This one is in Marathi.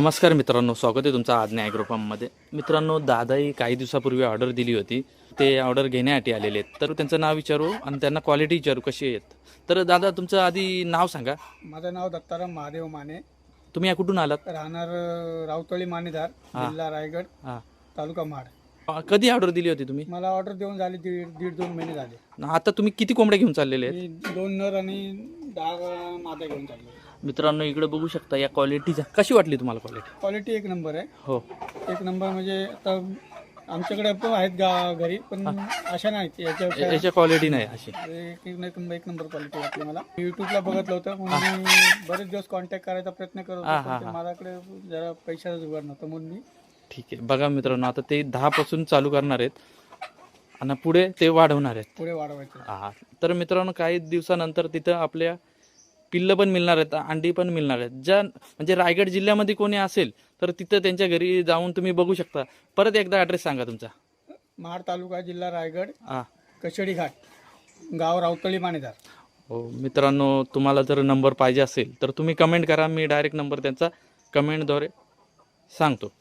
नमस्कार मित्रांनो स्वागत आहे तुमचं आज न्याय ग्रुपामध्ये मित्रांनो दादाही काही दिवसापूर्वी ऑर्डर दिली होती. ते ऑर्डर घेण्यासाठी आलेले आहेत. तर त्यांचं नाव विचारू आणि त्यांना क्वालिटी विचारू कशी आहेत. तर दादा तुमचं आधी नाव सांगा. माझं नाव दत्ताराम महादेव माने. तुम्ही या कुठून आलात? राहणार रावतळी मानेदार जिल्हा रायगड हां. तालुका महाड. अं, कधी ऑर्डर दिली होती तुम्ही? मला ऑर्डर देऊन झाली दीड दीड दोन महिने झाले. आता तुम्ही किती कोंबड्या घेऊन चाललेले आहेत? मी दोन नर आणि दहा मादा घेऊन चाललो. मित्रांनो इकडे बघू शकता या क्वालिटीच्या कशी वाटली तुम्हाला क्वालिटी क्वालिटी एक नंबर आहे. हो. एक नंबर म्हणजे आता आमच्याकडे पण आहेत गा घरी पण अशा नाहीत. याच्या याच्या क्वालिटी नाही अशी. एक एक नंबर एक नंबर क्वालिटी वाटली मला. युट्यूबला बघितलं होतं म्हणून मी बरेच दिवस कॉन्टॅक्ट करायचा प्रयत्न करत हा, होतो हा, पण ते हा. माझ्याकडे जरा पैशाचा जुगाड नव्हतं म्हणून मी ठीक आहे. बघा मित्रांनो आता ते दहा पासून चालू करणार आहेत. आणि पुढे ते वाढवणार आहेत. पुढे वाढवायचं. हा. तर मित्रांनो काही दिवसानंतर तिथं आपल्या पिल्लं पण मिळणार आहेत अंडी पण मिळणार आहेत. ज्या म्हणजे रायगड जिल्ह्यामध्ये कोणी असेल तर तिथं त्यांच्या घरी जाऊन तुम्ही बघू शकता. परत एकदा ॲड्रेस सांगा तुमचा. महाड तालुका जिल्हा रायगड हा. कशेडी घाट गाव रावतळी मानेदार. हो मित्रांनो तुम्हाला जर नंबर पाहिजे असेल तर तुम्ही कमेंट करा. मी डायरेक्ट नंबर त्यांचा कमेंटद्वारे सांगतो.